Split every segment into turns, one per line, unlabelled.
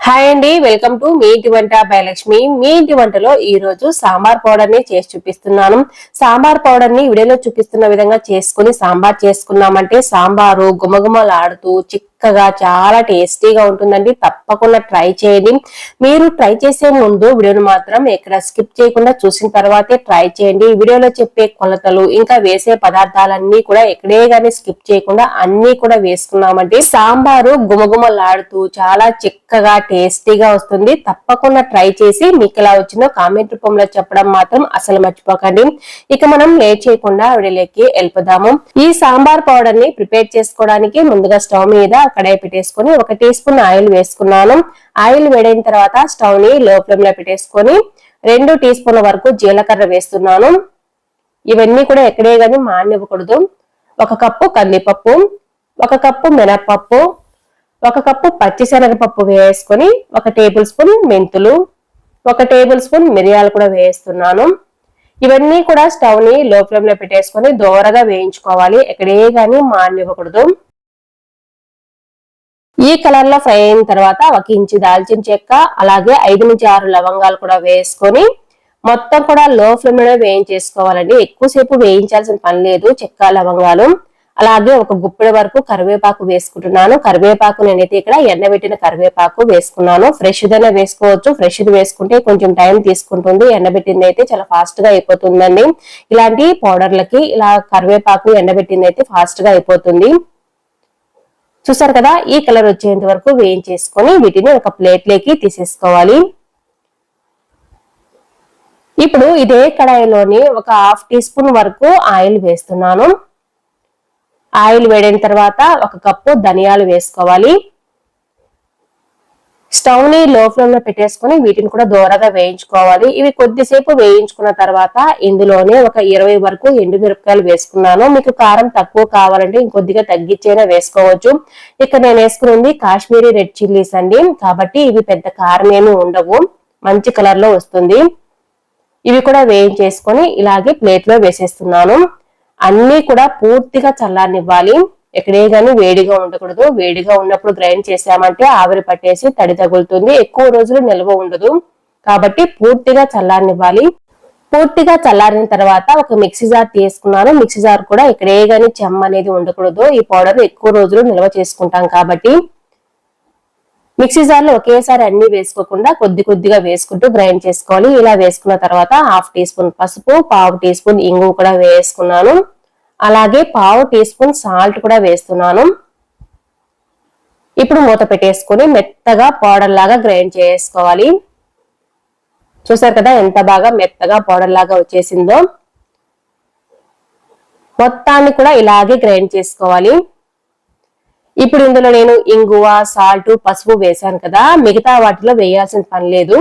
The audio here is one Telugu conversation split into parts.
హాయ్ అండి వెల్కమ్ టు మీ ఇంటి వంట భయలక్ష్మి మీ ఇంటి వంటలో ఈ రోజు సాంబార్ పౌడర్ని చేసి చూపిస్తున్నాను. సాంబార్ పౌడర్ని వీడియోలో చూపిస్తున్న విధంగా చేసుకుని సాంబార్ చేసుకున్నామంటే సాంబారు గుమగుమలాడుతూ చిక్కగా చాలా టేస్టీగా ఉంటుందండి. తప్పకుండా ట్రై చేయండి. మీరు ట్రై చేసే ముందు వీడియోను మాత్రం ఎక్కడ స్కిప్ చేయకుండా చూసిన తర్వాతే ట్రై చేయండి. వీడియోలో చెప్పే కొలతలు ఇంకా వేసే పదార్థాలన్నీ కూడా ఎక్కడే గానీ స్కిప్ చేయకుండా అన్ని కూడా వేసుకున్నామంటే సాంబారు గుమగుమలాడుతూ చాలా చిక్కగా టేస్టీగా వస్తుంది. తప్పకుండా ట్రై చేసి మీకు ఎలా వచ్చిందో కామెంట్ రూపంలో చెప్పడం మాత్రం అసలు మర్చిపోకండి. ఇక మనం లేట్ చేయకుండా వీడియోలోకి వెళ్ళిపోదాము. ఈ సాంబార్ పౌడర్ని ప్రిపేర్ చేసుకోవడానికి ముందుగా స్టవ్ మీద కడాయి పెట్టేసుకొని ఒక టీ స్పూన్ ఆయిల్ వేసుకున్నాను. ఆయిల్ వేడైన తర్వాత స్టవ్ని లో ఫ్లేమ్లో పెట్టేసుకొని రెండు టీ స్పూన్ల వరకు జీలకర్ర వేస్తున్నాను. ఇవన్నీ కూడా ఎక్కడే కానీ మానివ్వకూడదు. ఒక కప్పు కందిపప్పు ఒక కప్పు మినప్పప్పు ఒక కప్పు పచ్చిశనగపప్పు వేసుకొని ఒక టేబుల్ స్పూన్ మెంతులు ఒక టేబుల్ స్పూన్ మిరియాలు కూడా వేస్తున్నాను. ఇవన్నీ కూడా స్టవ్ని లో ఫ్లేమ్లో పెట్టేసుకొని దోరగా వేయించుకోవాలి. ఎక్కడే కానీ మానివ్వకూడదు. ఈ కలర్లో ఫ్రై అయిన తర్వాత ఒక ఇంచు దాల్చిన చెక్క అలాగే ఐదు నుంచి ఆరు లవంగాలు కూడా వేసుకొని మొత్తం కూడా లో ఫ్లేమ్లో వేయించేసుకోవాలండి. ఎక్కువసేపు వేయించాల్సిన పని లేదు చెక్క లవంగాలు. అలాగే ఒక గుప్పెడి వరకు కరివేపాకు వేసుకుంటున్నాను. కరివేపాకు నేనైతే ఇక్కడ ఎండబెట్టిన కరివేపాకు వేసుకున్నాను. ఫ్రెష్ దైనా వేసుకోవచ్చు. ఫ్రెష్ వేసుకుంటే కొంచెం టైం తీసుకుంటుంది. ఎండబెట్టింది అయితే చాలా ఫాస్ట్గా అయిపోతుందండి. ఇలాంటి పౌడర్లకి ఇలా కరివేపాకు ఎండబెట్టింది అయితే ఫాస్ట్గా అయిపోతుంది. చూసారు కదా ఈ కలర్ వచ్చేంత వరకు వేయించేసుకొని వీటిని ఒక ప్లేట్లోకి తీసేసుకోవాలి. ఇప్పుడు ఇదే కడాయిలోని ఒక హాఫ్ టీ స్పూన్ వరకు ఆయిల్ వేస్తున్నాను. ఆయిల్ వేడిన తర్వాత ఒక కప్పు ధనియాలు వేసుకోవాలి. స్టవ్ని లో ఫ్లేమ్లో పెట్టేసుకుని వీటిని కూడా దూరగా వేయించుకోవాలి. ఇవి కొద్దిసేపు వేయించుకున్న తర్వాత ఇందులోనే ఒక ఇరవై వరకు ఎండుమిరపకాయలు వేసుకున్నాను. మీకు కారం తక్కువ కావాలంటే ఇంకొద్దిగా తగ్గించైనా వేసుకోవచ్చు. ఇక్కడ నేను వేసుకున్నది కాశ్మీరీ రెడ్ చిల్లీస్ అండి. కాబట్టి ఇవి పెద్ద కారం ఏమి ఉండవు. మంచి కలర్లో వస్తుంది. ఇవి కూడా వేయించేసుకొని ఇలాగే ప్లేట్లో వేసేస్తున్నాను. అన్ని కూడా పూర్తిగా చల్లారనివ్వాలి. ఎక్కడే గానీ వేడిగా ఉండకూడదు. వేడిగా ఉన్నప్పుడు గ్రైండ్ చేసామంటే ఆవిరి పట్టేసి తడి తగులుతుంది. ఎక్కువ రోజులు నిల్వ ఉండదు. కాబట్టి పూర్తిగా చల్లారనివ్వాలి. పూర్తిగా చల్లారిన తర్వాత ఒక మిక్సీ జార్ తీసుకున్నాను. మిక్సీ జార్ కూడా ఎక్కడే గానీ చెమ్మ అనేది ఉండకూడదు. ఈ పౌడర్ ఎక్కువ రోజులు నిల్వ చేసుకుంటాం కాబట్టి మిక్సీ జార్లో ఒకేసారి అన్ని వేసుకోకుండా కొద్ది కొద్దిగా వేసుకుంటూ గ్రైండ్ చేసుకోవాలి. ఇలా వేసుకున్న తర్వాత హాఫ్ టీ స్పూన్ పసుపు పావు టీ స్పూన్ ఇంగు కూడా వేసుకున్నాను. అలాగే పావు టీ స్పూన్ సాల్ట్ కూడా వేస్తున్నాను. ఇప్పుడు మూత పెట్టేసుకుని మెత్తగా పౌడర్ లాగా గ్రైండ్ చేసుకోవాలి. చూసారు కదా ఎంత బాగా మెత్తగా పౌడర్ లాగా వచ్చేసిందో. మొత్తాన్ని కూడా ఇలాగే గ్రైండ్ చేసుకోవాలి. ఇప్పుడు ఇందులో నేను ఇంగువ సాల్ట్ పసుపు వేశాను కదా. మిగతా వాటిలో వేయాల్సిన పని లేదు.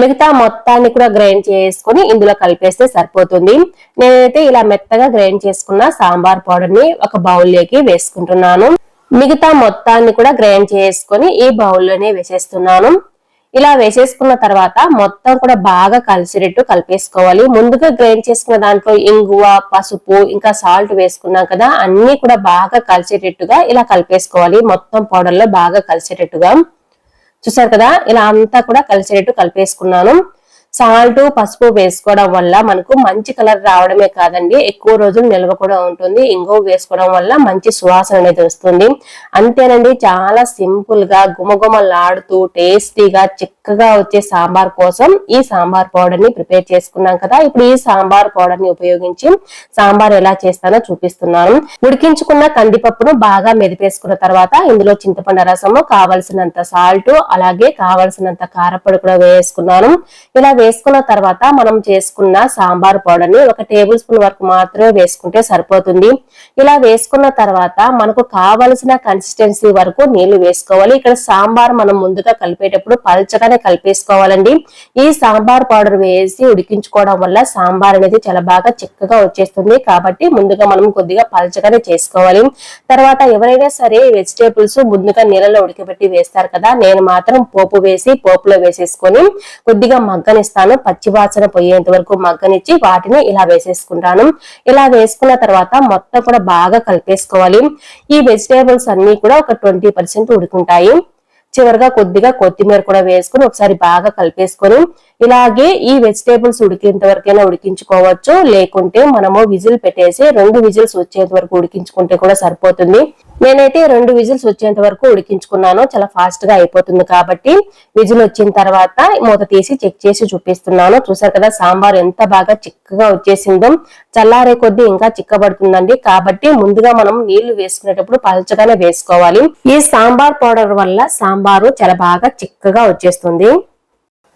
మిగతా మొత్తాన్ని కూడా గ్రైండ్ చేసుకుని ఇందులో కలిపేస్తే సరిపోతుంది. నేనైతే ఇలా మెత్తగా గ్రైండ్ చేసుకున్న సాంబార్ పౌడర్ని ఒక బౌల్లోకి వేసుకుంటున్నాను. మిగతా మొత్తాన్ని కూడా గ్రైండ్ చేసుకుని ఈ బౌల్లోనే వేసేస్తున్నాను. ఇలా వేసేసుకున్న తర్వాత మొత్తం కూడా బాగా కలిసినట్టు కలిపేసుకోవాలి. ముందుగా గ్రైండ్ చేసుకున్న దాంట్లో ఇంగువ పసుపు ఇంకా సాల్ట్ వేసుకున్నాం కదా అన్ని కూడా బాగా కలిసేటట్టుగా ఇలా కలిపేసుకోవాలి. మొత్తం పౌడర్లో బాగా కలిసేటట్టుగా. చూసారు కదా? ఇలా అంతా కూడా కలిసేటట్టు కలిపేసుకున్నాను. సాల్ట్ పసుపు వేసుకోవడం వల్ల మనకు మంచి కలర్ రావడమే కాదండి. ఎక్కువ రోజులు నిల్వ కూడా ఉంటుంది. ఇంగో వేసుకోవడం వల్ల మంచి సువాసన అనేది వస్తుంది. అంతేనండి చాలా సింపుల్గా గుమగుమలాడుతూ టేస్టీగా చిక్కగా వచ్చే సాంబార్ కోసం ఈ సాంబార్ పౌడర్ని ప్రిపేర్ చేసుకున్నాం కదా. ఇప్పుడు ఈ సాంబార్ పౌడర్ని ఉపయోగించి సాంబార్ ఎలా చేస్తానో చూపిస్తున్నాను. ఉడికించుకున్న కందిపప్పును బాగా మెదిపేసుకున్న తర్వాత ఇందులో చింతపండు రసము కావలసినంత సాల్ట్ అలాగే కావలసినంత కారపొడి కూడా వేసుకున్నాను. ఇలా వేసుకున్న తర్వాత మనం చేసుకున్న సాంబార్ పౌడర్ని ఒక టేబుల్ స్పూన్ వరకు మాత్రమే వేసుకుంటే సరిపోతుంది. ఇలా వేసుకున్న తర్వాత మనకు కావలసిన కన్సిస్టెన్సీ వరకు నీళ్ళు వేసుకోవాలి. ఇక్కడ సాంబార్ మనం ముందుగా కలిపేటప్పుడు పల్చగానే కలిపేసుకోవాలండి. ఈ సాంబార్ పౌడర్ వేసి ఉడికించుకోవడం వల్ల సాంబార్ అనేది చాలా బాగా చిక్కగా వచ్చేస్తుంది. కాబట్టి ముందుగా మనం కొద్దిగా పలచగానే చేసుకోవాలి. తర్వాత ఎవరైనా సరే వెజిటేబుల్స్ ముందుగా నీళ్ళలో ఉడకబెట్టి వేస్తారు కదా నేను మాత్రం పోపు వేసి పోపులో వేసేసుకొని కొద్దిగా మగ్గనిస్తాను. పచ్చివాసన పోయేంత వరకు మగ్గనిచ్చి వాటిని ఇలా వేసేసుకుంటాను. ఇలా వేసుకున్న తర్వాత మొత్తం కూడా బాగా కలిపేసుకోవాలి. ఈ వెజిటేబుల్స్ అన్ని కూడా ఒక ట్వంటీ పర్సెంట్ ఉడుకుంటాయి. చివరిగా కొద్దిగా కొత్తిమీర కూడా వేసుకొని ఒకసారి బాగా కలిపేసుకొని ఇలాగే ఈ వెజిటేబుల్స్ ఉడికేంత వరకైనా ఉడికించుకోవచ్చు. లేకుంటే మనము విజిల్ పెట్టేసి రెండు విజిల్స్ వచ్చేంత వరకు ఉడికించుకుంటే కూడా సరిపోతుంది. నేనైతే రెండు విజిల్స్ వచ్చేంత వరకు ఉడికించుకున్నాను. చాలా ఫాస్ట్గా అయిపోతుంది కాబట్టి విజిల్ వచ్చిన తర్వాత మూత తీసి చెక్ చేసి చూపిస్తున్నాను. చూసారు కదా సాంబార్ ఎంత బాగా చిక్కగా వచ్చేసిందో. చల్లారే కొద్దీ ఇంకా చిక్కబడుతుందండి. కాబట్టి ముందుగా మనం నీళ్ళు వేసుకునేటప్పుడు పలచగానే వేసుకోవాలి. ఈ సాంబార్ పౌడర్ వల్ల సాంబారు చాలా బాగా చిక్కగా వచ్చేస్తుంది.